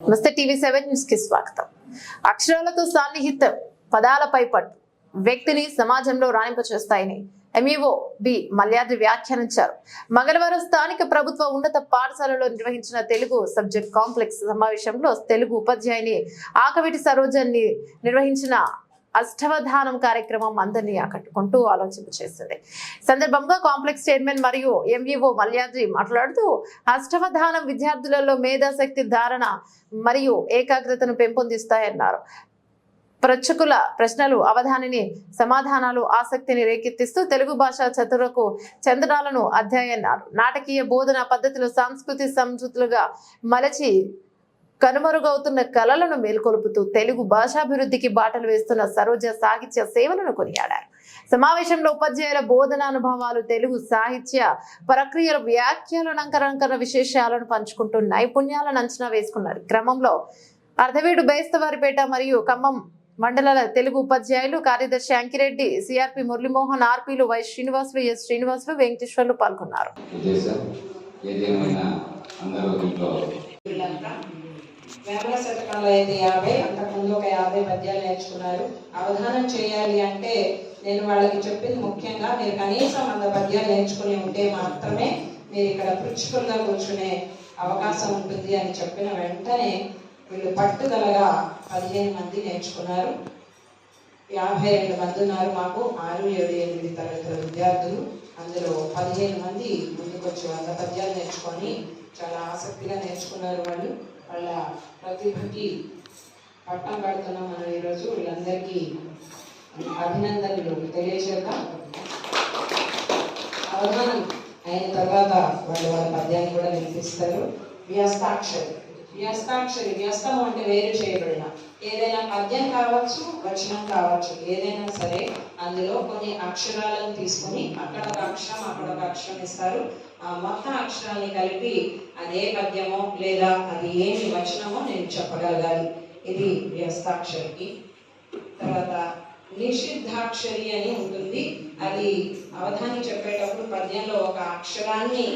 నమస్తే TV seven న్యూస్కి స్వాగతం. అక్షరాలతో సాన్నిహిత్యం పదాలపై పట్టు. వ్యక్తిని సమాజంలో రాణింపచేస్తాయని ఎంఈఓ బి మల్యాద్రి వ్యాఖ్యానించారు. మంగళవారం స్థానిక ప్రభుత్వ ఉన్నత పాఠశాలలో నిర్వహించిన తెలుగు సబ్జెక్ట్ కాంప్లెక్స్ సమావేశంలో తెలుగు ఉపాధ్యాయుని ఆకవిటి సరోజన్ని నిర్వహించిన అష్టవధానం కార్యక్రమం అందరినీ ఆకట్టుకుంటూ ఆలోచింపచేసింది సందర్భంగా కాంప్లెక్స్ చైర్మన్ మరియు ఎంఈఓ మల్యాద్రి మాట్లాడుతూ అష్టవధానం విద్యార్థులలో మేధాశక్తి ధారణ మరియు ఏకాగ్రతను పెంపొందిస్తాయన్నారు. ప్రచుకుల ప్రశ్నలు అవధానిని సమాధానాలు ఆసక్తిని రేకెత్తిస్తూ తెలుగు భాష చతురకు చందనాలను అధ్యాయన్నారు. నాటకీయ బోధన పద్ధతిలో సాంస్కృతి సంస్కృతులుగా మలచి కనుమరుగవుతున్న కళలను మేల్కొలుపుతూ తెలుగు భాషాభివృద్ధికి బాటలు వేస్తున్న సరోజ సాహిత్య సేవలను కొనియాడారు. సమావేశంలో ఉపాధ్యాయుల బోధనానుభవాలు తెలుగు సాహిత్య ప్రక్రియల వ్యాఖ్యలు లంకరంకర విశేషాలను పంచుకుంటూ నైపుణ్యాలను అంచనా వేసుకున్నారు. క్రమంలో అర్ధవీడు బేస్తవారిపేట మరియు ఖమ్మం మండలాల తెలుగు ఉపాధ్యాయులు కార్యదర్శి అంకిరెడ్డి సిఆర్పి మురళీమోహన్ ఆర్పీలు వై శ్రీనివాసులు ఎస్ శ్రీనివాసులు వెంకటేశ్వర్లు పాల్గొన్నారు. వేమల శతకంలో అయితే యాభై అంతకుముందు ఒక యాభై పద్యాలు నేర్చుకున్నారు. అవధానం చేయాలి అంటే నేను వాళ్ళకి చెప్పింది ముఖ్యంగా మీరు కనీసం వంద పద్యాలు నేర్చుకుని ఉంటే మాత్రమే మీరు ఇక్కడ ప్రిన్సిపల్గా కూర్చునే అవకాశం ఉంటుంది అని చెప్పిన వెంటనే వీళ్ళు పట్టుదలగా పదిహేను మంది నేర్చుకున్నారు. యాభై రెండు మంది ఉన్నారు మాకు ఆరు ఏడు ఎనిమిది తరగతుల విద్యార్థులు. అందులో పదిహేను మంది ముందుకొచ్చి వంద పద్యాలు నేర్చుకొని చాలా ఆసక్తిగా నేర్చుకున్నారు వాళ్ళు. వాళ్ళ ప్రతిభకి పట్టం కడుతున్నాం మనం ఈరోజు. వీళ్ళందరికీ అభినందనలు. తెలియజేద్దాం. అవధానం అయిన తర్వాత వాళ్ళు వాళ్ళ పద్యాన్ని కూడా వినిపిస్తారు. వ్యస్తాక్షరి వ్యస్తాక్షరి వ్యస్తము అంటే వేరు చేయబడిన. ఏదైనా పద్యం కావచ్చు వచనం కావచ్చు ఏదైనా సరే అందులో కొన్ని అక్షరాలను తీసుకొని అక్కడ ఒక అక్షరం అక్కడ ఒక అక్షరం ఇస్తారు. ఆ మొత్తం అక్షరాన్ని కలిపి అదే పద్యమో లేదా అది ఏమి వచనమో నేను చెప్పగలగాలి. ఇది వ్యస్తాక్షరికి తర్వాత నిషిద్ధాక్షరి అని ఉంటుంది. అది అవధాని చెప్పేటప్పుడు పద్యంలో ఒక అక్షరాన్ని